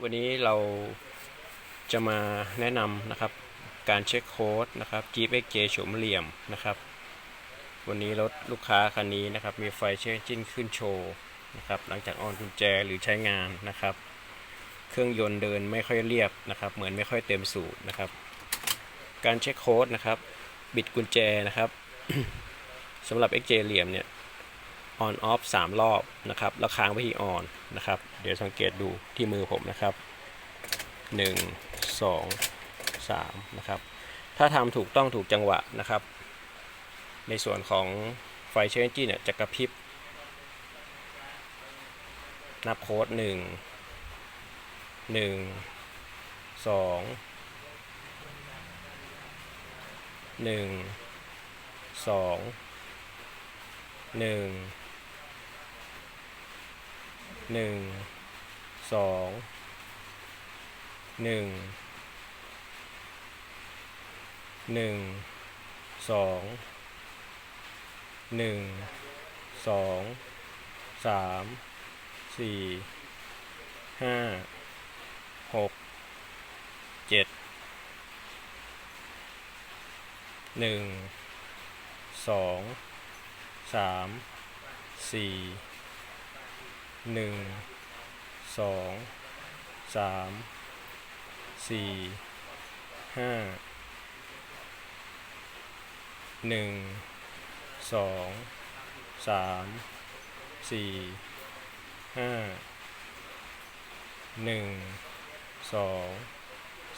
วันนี้เราจะมาแนะนำนะครับ การเช็คโค้ดนะครับ Jeep XJ โฉมเหลี่ยมนะครับ วันนี้รถลูกค้าคันนี้นะครับ มีไฟเช็คจิ้นขึ้นโชว์นะครับ หลังจากออนกุญแจหรือใช้งานนะครับ เครื่องยนต์เดินไม่ค่อยเรียบนะครับ เหมือนไม่ค่อยเต็มสูตรนะครับ การเช็คโค้ดนะครับ บิดกุญแจนะครับสำหรับ XJ เหลี่ยมเนี่ย on off 3 รอบนะครับแล้วค้างไว้ที่ on นะครับ เดี๋ยวสังเกตดูที่มือผมนะครับ 1 2 3 นะครับ ถ้าทำถูกต้องถูกจังหวะนะครับ ในส่วนของไฟเชนจี้เนี่ยจะกระพริบ นับโค้ด 1 1 2 1 2หนึ่ง หนึ่งสองหนึ่งหนึ่งสองหนึ่งสองสามสี่ห้าหกเจ็ดหนึ่งสองสามสี่ หนึ่งสองสามสี่ห้าหนึ่งสองสามสี่ห้าหนึ่งสอง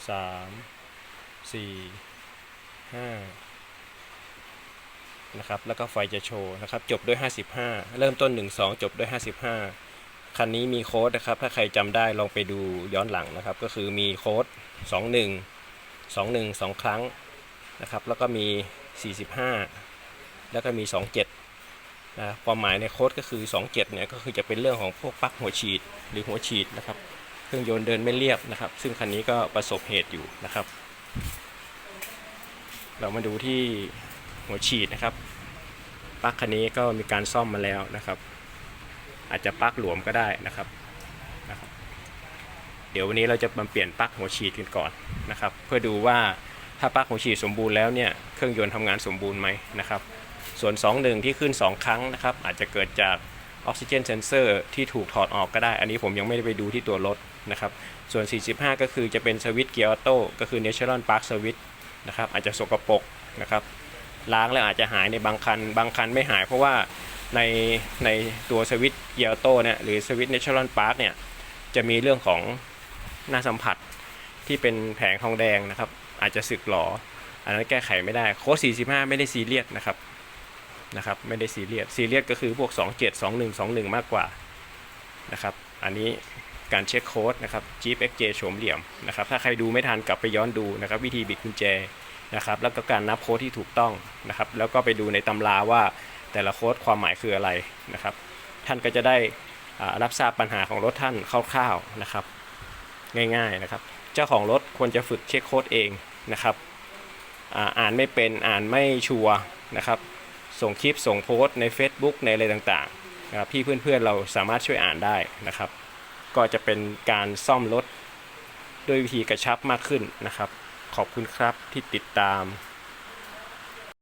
สามสี่ห้านะครับ แล้วก็ไฟจะโชว์นะครับ จบด้วย 55 เริ่มต้น 12 จบด้วย 55 คันนี้มีโค้ดนะครับ ถ้าใครจำได้ลองไปดูย้อนหลังนะครับ ก็คือมีโค้ด 21 21 2 ครั้งนะครับ แล้วก็มี 45 แล้วก็มี 27นะความหมายในโค้ดก็คือ 27 เนี่ยก็คือจะเป็นเรื่องของพวกปลั๊กหัวฉีดหรือหัวฉีดนะครับเครื่องยนต์เดินไม่เรียบนะครับ ซึ่งคันนี้ก็ประสบเหตุอยู่นะครับ เรามาดูที่หัวฉีดนะครับปลั๊กคันนี้ก็มีการซ่อมมาแล้วนะครับ อาจจะปลั๊กหลวมก็ได้นะครับนะครับ เดี๋ยววันนี้เราจะมาเปลี่ยนปลั๊กหัวฉีดกันก่อนนะครับ เพื่อดูว่าถ้าปลั๊กหัวฉีดสมบูรณ์แล้วเนี่ยเครื่องยนต์ทำงานสมบูรณ์ไหมนะครับ ส่วน 2 1 ที่ขึ้น 2 ครั้งนะครับ อาจจะเกิดจากออกซิเจนเซนเซอร์ที่ถูกถอดออกก็ได้ อันนี้ผมยังไม่ได้ไปดูที่ตัวรถนะครับ ส่วน 45 ก็คือจะเป็นสวิตช์เกียร์ออโต้ก็คือ Natural Park Switch นะครับอาจจะสกปรกนะครับล้างแล้วอาจจะหายในบางคัน บางคันไม่หายเพราะว่า ในในตัวสวิตเกียร์โตเนี่ยหรือสวิตเนเชอรัลพาร์คเนี่ยจะมีเรื่องของหน้าสัมผัสที่เป็นแผงทองแดงนะครับ อาจจะสึกหรออันนั้นแก้ไขไม่ได้โค้ด45 ไม่ได้ซีเรียสนะครับนะครับไม่ได้ซีเรียสซีเรียสก็คือพวก 27 21 21 มากกว่านะครับอันนี้การเช็คโค้ดนะครับ Jeep XJ โฉมเหลี่ยมนะครับถ้าใครดูไม่ทันกลับไปย้อนดูนะครับวิธีบิดกุญแจนะครับแล้วก็การนับโค้ดที่ถูกต้องนะครับแล้วก็ไปดูในตำราว่า แต่ละโค้ดความหมายคืออะไรนะครับ ท่านก็จะได้รับทราบปัญหาของรถท่านคร่าวๆนะครับ ง่ายๆนะครับ เจ้าของรถควรจะฝึกเช็คโค้ดเองนะครับอ่าอานไม่เป็นอ่านไม่ชัวนะครับ ส่งคลิปส่งโพสต์ใน Facebook ในอะไรต่างๆนะครับพี่เพื่อนๆเราสามารถช่วยอ่านได้นะครับ ก็จะเป็นการซ่อมรถด้วยวิธีกระชับมากขึ้นนะครับ ขอบคุณครับที่ติดตาม